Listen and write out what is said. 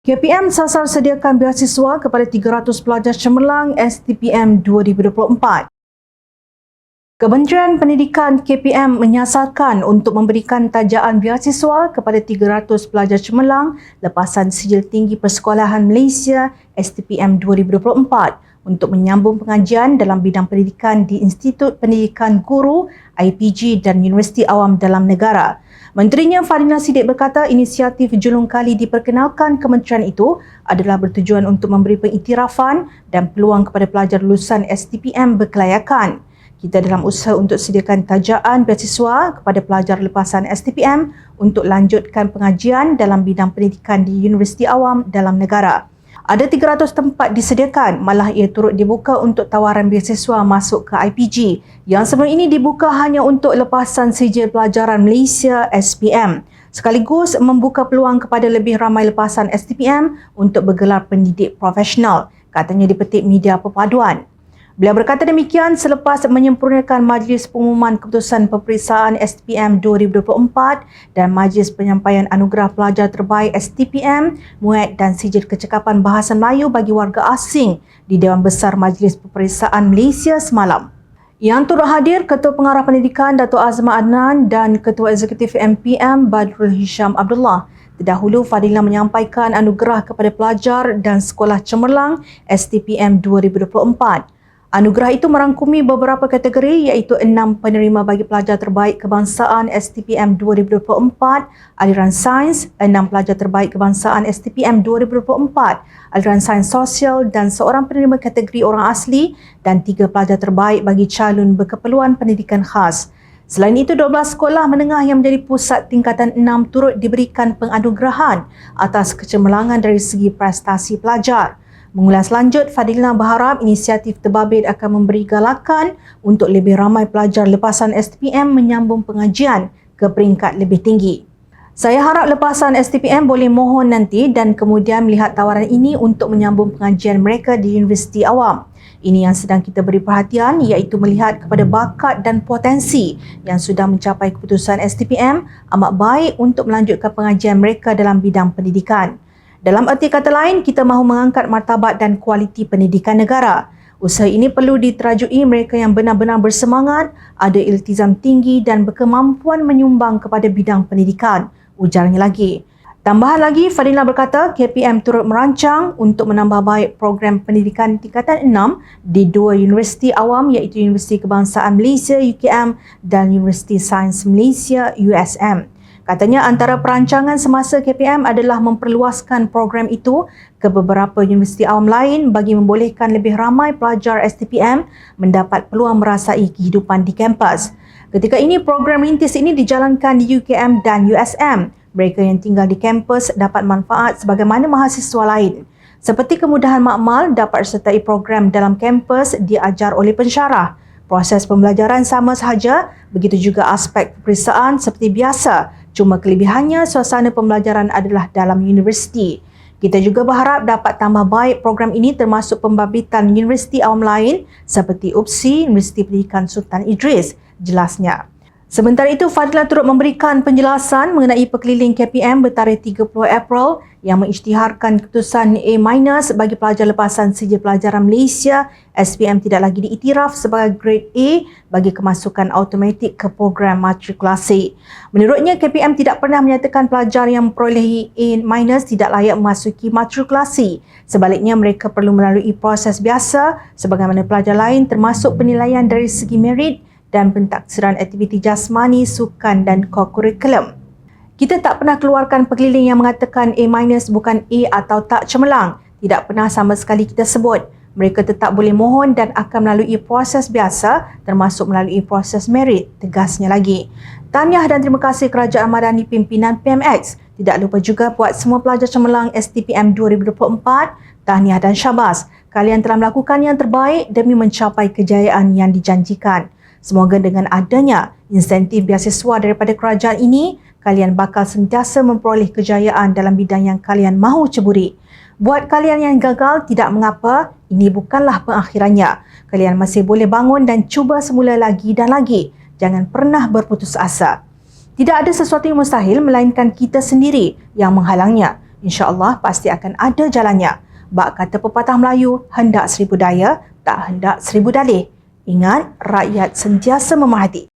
KPM sasar sediakan beasiswa kepada 300 pelajar cemerlang STPM 2024. Kementerian Pendidikan KPM menyasarkan untuk memberikan tajaan beasiswa kepada 300 pelajar cemerlang lepasan sijil tinggi persekolahan Malaysia STPM 2024 untuk menyambung pengajian dalam bidang pendidikan di Institut Pendidikan Guru, IPG dan Universiti Awam dalam negara. Menterinya Fadina Sidik berkata inisiatif julung kali diperkenalkan kementerian itu adalah bertujuan untuk memberi pengiktirafan dan peluang kepada pelajar lulusan STPM berkelayakan. Kita dalam usaha untuk sediakan tajaan beasiswa kepada pelajar lepasan STPM untuk lanjutkan pengajian dalam bidang pendidikan di Universiti Awam dalam negara. Ada 300 tempat disediakan, malah ia turut dibuka untuk tawaran beasiswa masuk ke IPG yang sebelum ini dibuka hanya untuk lepasan sijil pelajaran Malaysia SPM sekaligus membuka peluang kepada lebih ramai lepasan STPM untuk bergelar pendidik profesional, katanya dipetik media perpaduan. Beliau berkata demikian selepas menyempurnakan Majlis Pengumuman Keputusan Peperiksaan STPM 2024 dan Majlis Penyampaian Anugerah Pelajar Terbaik STPM, Muat dan Sijil Kecekapan Bahasa Melayu bagi warga asing di Dewan Besar Majlis Peperiksaan Malaysia semalam. Yang turut hadir Ketua Pengarah Pendidikan Dato' Azman Adnan dan Ketua Eksekutif MPM Badrul Hisham Abdullah. Terdahulu Fadila menyampaikan anugerah kepada pelajar dan sekolah cemerlang STPM 2024. Anugerah itu merangkumi beberapa kategori iaitu enam penerima bagi pelajar terbaik kebangsaan STPM 2024, aliran sains, enam pelajar terbaik kebangsaan STPM 2024, aliran sains sosial dan seorang penerima kategori orang asli dan tiga pelajar terbaik bagi calon berkeperluan pendidikan khas. Selain itu, 12 sekolah menengah yang menjadi pusat tingkatan 6 turut diberikan penganugerahan atas kecemerlangan dari segi prestasi pelajar. Mengulas lanjut, Fadilna berharap inisiatif Terbabit akan memberi galakan untuk lebih ramai pelajar lepasan STPM menyambung pengajian ke peringkat lebih tinggi. Saya harap lepasan STPM boleh mohon nanti dan kemudian melihat tawaran ini untuk menyambung pengajian mereka di Universiti Awam. Ini yang sedang kita beri perhatian iaitu melihat kepada bakat dan potensi yang sudah mencapai keputusan STPM amat baik untuk melanjutkan pengajian mereka dalam bidang pendidikan. Dalam erti kata lain, kita mahu mengangkat martabat dan kualiti pendidikan negara. Usaha ini perlu diterajui mereka yang benar-benar bersemangat, ada iltizam tinggi dan berkemampuan menyumbang kepada bidang pendidikan. Ujarnya lagi. Tambahan lagi, Fadila berkata KPM turut merancang untuk menambah baik program pendidikan tingkatan 6 di dua universiti awam iaitu Universiti Kebangsaan Malaysia UKM dan Universiti Sains Malaysia USM. Katanya antara perancangan semasa KPM adalah memperluaskan program itu ke beberapa universiti awam lain bagi membolehkan lebih ramai pelajar STPM mendapat peluang merasai kehidupan di kampus. Ketika ini program rintis ini dijalankan di UKM dan USM. Mereka yang tinggal di kampus dapat manfaat sebagaimana mahasiswa lain. Seperti kemudahan makmal dapat sertai program dalam kampus diajar oleh pensyarah. Proses pembelajaran sama sahaja, begitu juga aspek peperiksaan seperti biasa Cuma kelebihannya suasana pembelajaran adalah dalam universiti. Kita juga berharap dapat tambah baik program ini termasuk pembabitan universiti awam lain seperti UPSI, Universiti Pendidikan Sultan Idris, jelasnya. Sementara itu, Fadila turut memberikan penjelasan mengenai perkeliling KPM bertarikh 30 April yang mengisytiharkan keputusan A- bagi pelajar lepasan sijil pelajaran Malaysia SPM tidak lagi diiktiraf sebagai grade A bagi kemasukan automatik ke program matrikulasi. Menurutnya, KPM tidak pernah menyatakan pelajar yang memperolehi A- tidak layak memasuki matrikulasi. Sebaliknya, mereka perlu melalui proses biasa sebagaimana pelajar lain termasuk penilaian dari segi merit dan pentaksiran aktiviti jasmani, sukan dan kokurikulum. Kita tak pernah keluarkan perkeliling yang mengatakan A- bukan A atau tak cemerlang. Tidak pernah sama sekali kita sebut. Mereka tetap boleh mohon dan akan melalui proses biasa termasuk melalui proses merit, tegasnya lagi. Tahniah dan terima kasih Kerajaan Madani pimpinan PMX. Tidak lupa juga buat semua pelajar cemerlang STPM 2024, tahniah dan syabas. Kalian telah melakukan yang terbaik demi mencapai kejayaan yang dijanjikan. Semoga dengan adanya insentif beasiswa daripada kerajaan ini, kalian bakal sentiasa memperoleh kejayaan dalam bidang yang kalian mahu ceburi. Buat kalian yang gagal, tidak mengapa, ini bukanlah pengakhirannya. Kalian masih boleh bangun dan cuba semula lagi dan lagi. Jangan pernah berputus asa. Tidak ada sesuatu yang mustahil melainkan kita sendiri yang menghalangnya. InsyaAllah pasti akan ada jalannya. Bak kata pepatah Melayu, hendak seribu daya, tak hendak seribu dalih. Ingat, rakyat sentiasa memahati.